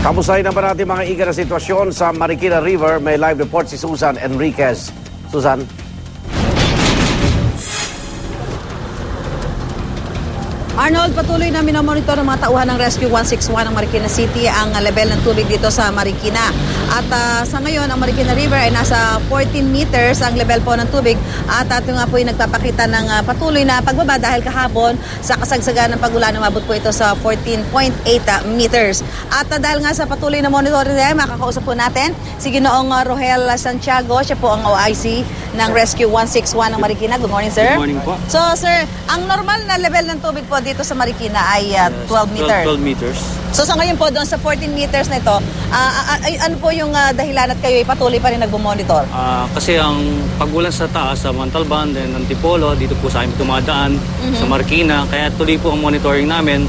Kamustahin naman natin mga iga na sitwasyon sa Marikina River. May live report si Susan Enriquez. Susan? Arnold, patuloy na minomonitor ng mga tauhan ng Rescue 161 ng Marikina City ang level ng tubig dito sa Marikina. At ah, sa ngayon, ang Marikina River ay nasa 14 meters ang level po ng tubig. At ito nga po yung nagpapakita ng ah, patuloy na pagbaba dahil kahapon sa kasagsagan ng pagulan, umabot po ito sa 14.8 meters. At ah, dahil nga sa patuloy na monitoring yan, makakausap po natin si Ginoong ah, Rohel Santiago. Siya po ang OIC ng Rescue 161 ng Marikina. Good morning, sir. Good morning po. So, sir, ang normal na level ng tubig po dito sa Marikina ay uh, 12 meters. 12 meters. So, sa ngayon po, doon sa 14 meters na ito, ah, ay, ano po yung ah, dahilan at kayo ay patuloy pa rin nagmumonitor? Ah, kasi ang pagulan sa taas, sa Montalban, then Antipolo, dito po sa amin tumadaan, sa Marikina. Kaya tuloy po ang monitoring namin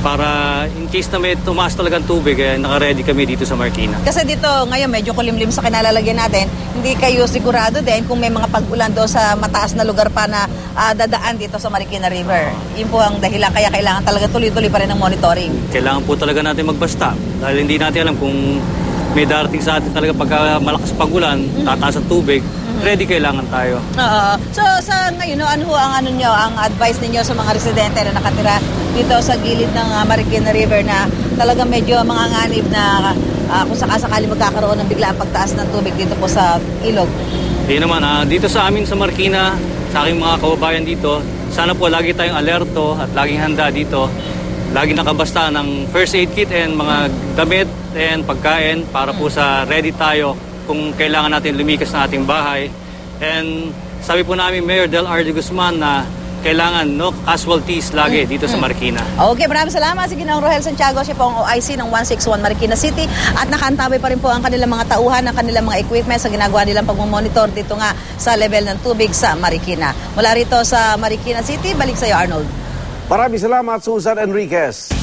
para in case na may tumaas talagang tubig, eh, naka-ready kami dito sa Marikina. Kasi dito, ngayon, medyo kulimlim sa kinalalagyan natin. Hindi kayo sigurado din kung may mga pag-ulan doon sa mataas na lugar pa na ah, dadaan dito sa Marikina River. Yun po ang dahilan. Kaya kailangan talaga tuloy-tuloy pa rin ng monitoring. Kailangan po talaga natin magbasta dahil hindi natin alam kung may darating sa atin talaga pagka malakas pagulan, tataas ang tubig, ready kailangan tayo. Oo. So sa ngayon, no, ano ho ang ano nyo, ang advice ninyo sa mga residente na nakatira dito sa gilid ng ah, Marikina River na talagang medyo mga nganib na ah, kung sakasakali magkakaroon ng biglaang pagtaas ng tubig dito po sa ilog. Hindi naman, ah, dito sa amin sa Marikina, sa aking mga kababayan dito, sana po lagi tayong alerto at laging handa dito. Lagi nakabasta ng first aid kit and mga damit and pagkain para po sa ready tayo kung kailangan natin lumikas ng ating bahay. And sabi po namin Mayor Del R. de Guzman na kailangan no casualties lagi dito sa Marikina. Okay, maraming salamat si Ginoong Rohel Santiago, siya po ang OIC ng 161 Marikina City at nakantabay pa rin po ang kanilang mga tauhan, ang kanilang mga equipment sa ginagawa nilang pagmumonitor dito nga sa level ng tubig sa Marikina. Mula rito sa Marikina City, balik sa iyo Arnold. Maraming salamat, Susan Enriquez.